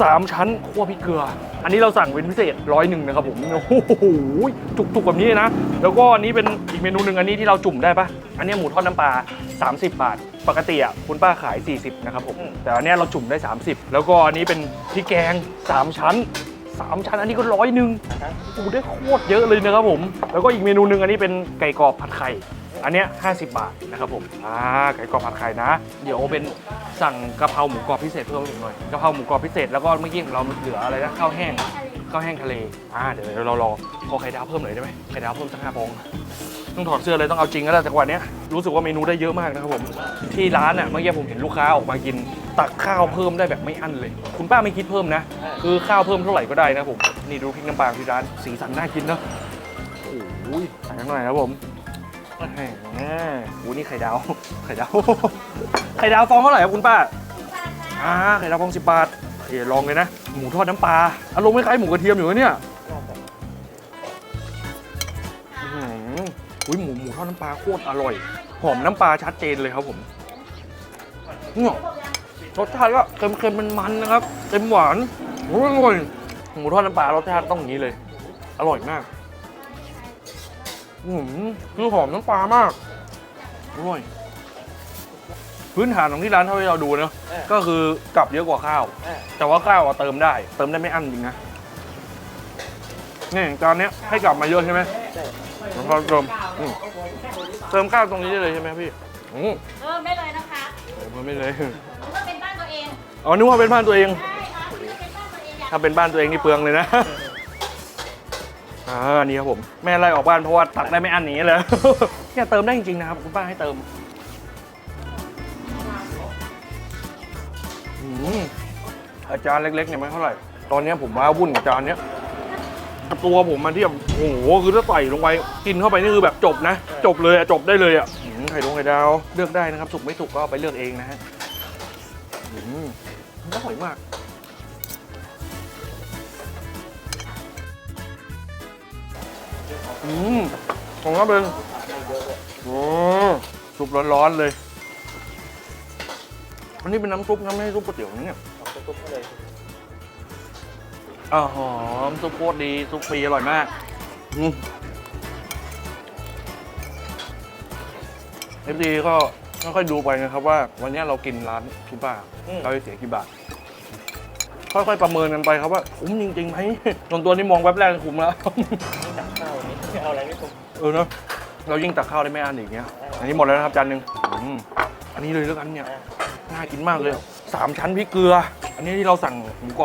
สามชั้นคั่วพริกเกลือ อันนี้เราสั่งเป็นพิเศษร้อยหนึ่งนะครับผมโอ้โหจุกๆแบบนี้เลยนะ แล้วก็อันนี้เป็นอีกเมนูหนึ่งอันนี้ที่เราจุ่มได้ปะอันนี้หมูทอดน้ำปลา 30 บาท ปกติอะคุณป้าขาย 40 นะครับผม แต่อันเนี้ยเราจุ่มได้ 30 แล้วก็อันนี้เป็นพริกแกง 3 ชั้น 3 ชั้นอันนี้ก็ร้อยหนึ่งโอ้โหได้โคตรเยอะเลยนะครับผม แล้วก็อีกเมนูหนึ่งอันนี้เป็นไก่กรอบผัดไข่ อันเนี้ย50 บาทนะครับผมอ่าไก่กรอบผัดไข่นะ เดี๋ยวเป็นสั่งกะเพราหมูกรอบพิเศษเพิ่มอีกหน่อยกะเพราหมูกรอบพิเศษแล้วก็เมื่อกี้ของเราเหลืออะไรนะข้าวแห้งข้าวแห้งทะเลอ่าเดี๋ยวเรารอขอไข่ดาวเพิ่มหน่อยได้ไหมไข่ดาวเพิ่มสักห้าฟองต้องถอดเสื้อเลยต้องเอาจริงแล้วแต่วันเนี้ยรู้สึกว่าเมนูได้เยอะมากนะครับผม ที่ร้านอะเมื่อกี้ผมเห็นลูกค้าออกมากิน ตักข้าวเพิ่มได้แบบไม่อั้นเลย คุณป้าไม่คิดเพิ่มนะ คือข้าวเพิ่มเท่าไหร่ก็ได้นะผม นี่ดูพริกน้ำปลาที่ร้านสีสันน่ากินเนอะโอ้ยใส่หน่อยครับผม แหมโอ้นี่ไข่ดาว ไข่ดาว ไข่ดาวฟองเท่าไหร่ครับคุณป้าอ่าไข่ดาวฟองสิบบาทโอเคลองเลยนะ หมูทอดน้ำปลา อารมณ์คล้ายๆหมูกระเทียมอยู่นะเนี่ยอื้อหืออุ้ยหมูหมูทอดน้ำปลาโคตรอร่อย หอมน้ำปลาชัดเจนเลยครับผมเนี่ยรสชาติก็เค็มๆมันมันๆนะครับเต็มหวานโอ้ยอร่อย หมูทอดน้ำปลารสชาติต้องอย่างนี้เลย อร่อยมาก อืมคือหอมน้ำปลามากอร่อยพื้นฐานของที่ร้านเท่าที่เราดูเนอะก็คือกลับเยอะกว่าข้าวแต่ว่าข้าวอะเติมได้ เติมได้ไม่อั้นจริงนะนี่จานเนี้ยให้กลับมาเยอะใช่ไหมแล้วก็เติมอืมเติมข้าวตรงนี้ได้เลยใช่ไหมพี่อืมเริ่มได้เลยนะคะเติมไม่เลยหรือว่าเป็นบ้านตัวเองอ๋อนึกว่าเป็นบ้านตัวเอง ใช่ค่ะที่เป็นบ้านตัวเองอยากถ้าเป็นบ้านตัวเองนี่เปลืองเลยนะ อ่านี่ครับผมแม่ไล่ออกบ้านเพราะว่าตักได้ไม่อันนี้เลยเนี่ยเติมได้จริงๆนะครับคุณป้าให้เติมอืมอาจารย์เล็กๆเนี่ยไม่เท่าไหร่ ตอนนี้ผมว่าวุ่นกับจานเนี้ยตัวผมมันที่แบบโอ้โหคือถ้าใส่ลงไปกินเข้าไปนี่คือแบบจบนะ จบเลยอะจบได้เลยอะไข่ดงไข่ดาวเลือกได้นะครับสุกไม่สุกก็ไปเลือกเองนะฮะอืมอร่อยมาก อืมของก็เป็นโอ้ซุปร้อนๆเลย อันนี้เป็นน้ำซุปนะไม่ใช่ซุปก๋วยเตี๋ยวนะเนี่ยอ่าหอมซุปโคตรดี ซุปฟรีอร่อยมากอืมเอฟดีก็ค่อยๆดูไปนะครับว่า วันนี้เรากินร้านคุณป้าเราจะเสียกี่บาท ค่อยๆประเมินกันไปครับว่าคุ้มจริงๆไหมส่วนตัวนี้มองแวบแรกคุ้มแล้วข้าวนี้เอาอะไรไม่คุ้มเออเนอะเรายิ่งตักข้าวได้ไม่อันอีกเงี้ยอันนี้หมดแล้วนะครับจานหนึ่งอืมอันนี้เลยแล้วกันเนี่ยน่ากินมากเลยสามชั้นพริกเกลือ อันนี้ที่เราสั่งหมูกรอบ